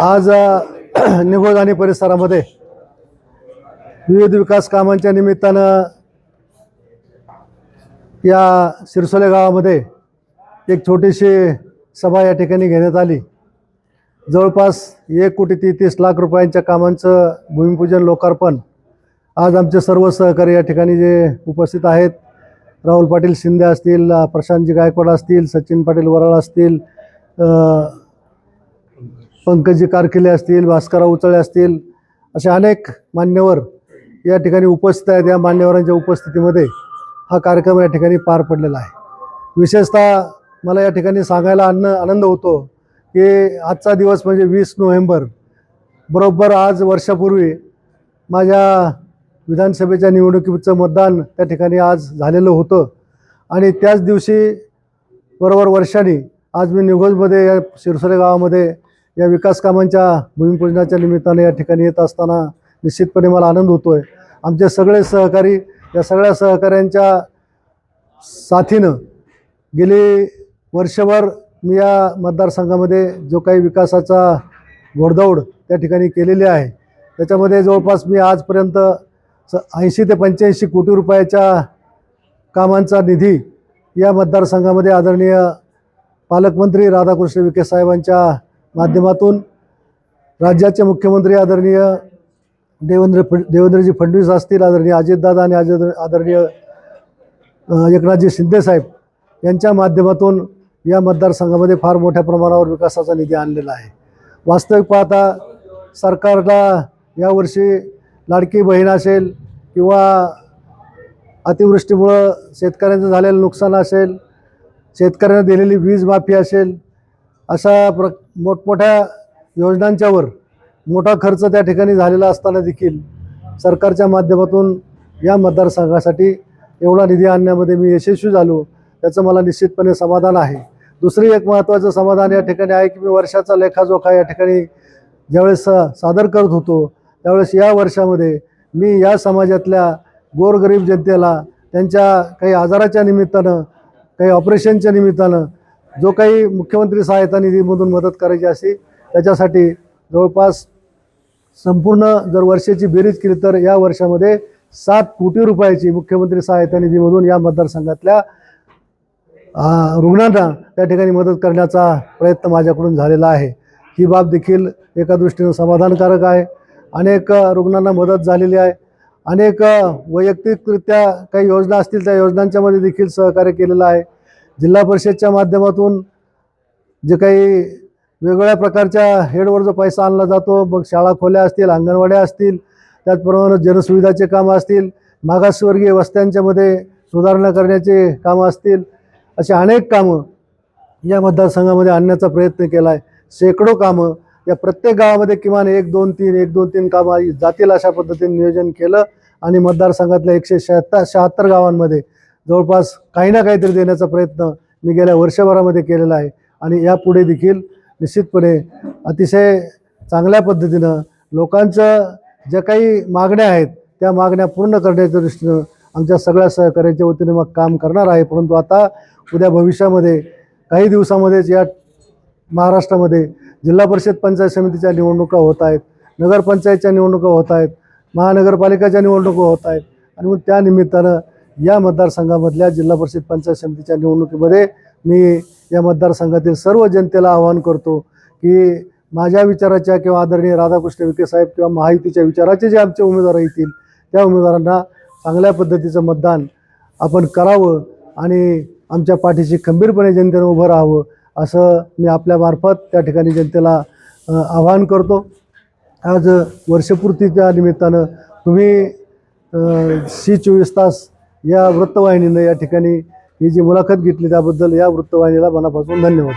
आज अ, निगोज आणि परिसरामध्ये विविध विकास कामांच्या निमित्तानं या शिरसोले गावामध्ये एक छोटीशी सभा या ठिकाणी घेण्यात आली. जवळपास एक कोटी तेहतीस लाख रुपयांच्या कामांचं भूमिपूजन लोकार्पण आज आमचे सर्व सहकारी या ठिकाणी जे उपस्थित आहेत राहुल पाटील शिंदे असतील प्रशांतजी गायकवाड असतील सचिन पाटील वराळ असतील पंकजी कारकिले असतील भास्करराव उचळे असतील असे अनेक मान्यवर या ठिकाणी उपस्थित आहेत. या मान्यवरांच्या उपस्थितीमध्ये हा कार्यक्रम या ठिकाणी पार पडलेला आहे. विशेषतः मला या ठिकाणी सांगायला आन आनंद होतो की आजचा दिवस म्हणजे वीस नोव्हेंबर. बरोबर आज वर्षापूर्वी माझ्या विधानसभेच्या निवडणुकीचं मतदान त्या ठिकाणी आज झालेलं होतं. आणि त्याच दिवशी बरोबर वर्षाने आज मी निघोजमध्ये या शिरसोले गावामध्ये या विकास कामांच्या भूमिपूजनाच्या निमित्ताने या ठिकाणी येत असताना निश्चितपणे मला आनंद होतो आहे आमचे सगळे सहकारी या सगळ्या सहकाऱ्यांच्या साथीनं गेली वर्षभर मी या मतदारसंघामध्ये जो काही विकासाचा घोडदौड त्या ठिकाणी केलेली आहे. त्याच्यामध्ये जवळपास मी आजपर्यंत स ऐंशी ते पंच्याऐंशी कोटी रुपयाच्या कामांचा निधी या मतदारसंघामध्ये आदरणीय पालकमंत्री राधाकृष्ण विखे साहेबांच्या माध्यमातून राज्याचे मुख्यमंत्री आदरणीय देवेंद्र फ देवेंद्रजी फडणवीस असतील आदरणीय अजितदादा आणि अजित आदरणीय एकनाथजी शिंदेसाहेब यांच्या माध्यमातून या मतदारसंघामध्ये फार मोठ्या प्रमाणावर विकासाचा निधी आणलेला आहे. वास्तविक पाहता सरकारला यावर्षी लाडकी बहीण असेल किंवा अतिवृष्टीमुळं शेतकऱ्यांचं झालेलं नुकसान असेल शेतकऱ्यांना दिलेली वीज माफी असेल अशा प्र मोठमोठ्या योजनांच्यावर मोठा खर्च त्या ठिकाणी झालेला असताना देखील सरकारच्या माध्यमातून या मतदारसंघासाठी एवढा निधी आणण्यामध्ये मी यशस्वी झालो त्याचं मला निश्चितपणे समाधान आहे. दुसरी एक महत्त्वाचं समाधान या ठिकाणी आहे की मी वर्षाचा लेखाजोखा या ठिकाणी ज्यावेळेस सा सादर करत होतो त्यावेळेस या वर्षामध्ये मी या समाजातल्या गोरगरीब जनतेला त्यांच्या काही आजाराच्या निमित्तानं काही ऑपरेशनच्या निमित्तानं जो काही मुख्यमंत्री सहायता निधीमधून मदत करायची असते त्याच्यासाठी जवळपास संपूर्ण जर वर्षाची बेरीज केली तर या वर्षामध्ये सात कोटी रुपयाची मुख्यमंत्री सहायता निधीमधून या मतदारसंघातल्या रुग्णांना त्या ठिकाणी मदत करण्याचा प्रयत्न माझ्याकडून झालेला आहे. ही बाब देखील एका दृष्टीनं समाधानकारक आहे. अनेक रुग्णांना मदत झालेली आहे. अनेक वैयक्तिकरित्या काही योजना असतील त्या योजनांच्यामध्ये देखील सहकार्य केलेलं आहे. जिल्हा परिषदच्या माध्यमातून जे काही वेगवेगळ्या प्रकारच्या हेडवर जो पैसा आणला जातो मग शाळा खोल्या असतील अंगणवाड्या असतील त्याचप्रमाणे जनसुविधाचे कामं असतील मागासवर्गीय वस्त्यांच्यामध्ये सुधारणा करण्याचे कामं असतील अशी अनेक कामं या मतदारसंघामध्ये आणण्याचा प्रयत्न केला आहे शेकडो कामं या प्रत्येक गावामध्ये किमान एक दोन तीन एक दोन तीन कामं जातील अशा पद्धतीने नियोजन केलं आणि मतदारसंघातल्या एकशे शहात्तर शहात्तर गावांमध्ये जवळपास काही ना काहीतरी देण्याचा प्रयत्न मी गेल्या वर्षभरामध्ये केलेला आहे. आणि यापुढे देखील निश्चितपणे अतिशय चांगल्या पद्धतीनं लोकांचं ज्या काही मागण्या आहेत त्या मागण्या पूर्ण करण्याच्या दृष्टीनं आमच्या सगळ्या सहकार्याच्या वतीने मग काम करणार आहे. परंतु आता उद्या भविष्यामध्ये काही दिवसामध्येच या महाराष्ट्रामध्ये जिल्हा परिषद पंचायत समितीच्या निवडणुका होत आहेत नगरपंचायतच्या निवडणुका होत आहेत महानगरपालिकाच्या निवडणुका होत आहेत. आणि मग त्या निमित्तानं या मतदारसंघामधल्या जिल्हा परिषद पंचायत समितीच्या निवडणुकीमध्ये मी या मतदारसंघातील सर्व जनतेला आवाहन करतो की माझ्या विचाराच्या किंवा आदरणीय राधाकृष्ण विखे साहेब किंवा महायुतीच्या विचाराचे जे आमचे उमेदवार येतील त्या उमेदवारांना चांगल्या पद्धतीचं मतदान आपण करावं आणि आमच्या पाठीशी खंबीरपणे जनतेनं उभं राहावं. असं मी आपल्यामार्फत त्या ठिकाणी जनतेला आवाहन करतो. आज वर्षपूर्तीच्या निमित्तानं तुम्ही सी चोवीस तास या वृत्तवाहिनीनं या ठिकाणी ही जी मुलाखत घेतली त्याबद्दल या वृत्तवाहिनीला मनापासून धन्यवाद.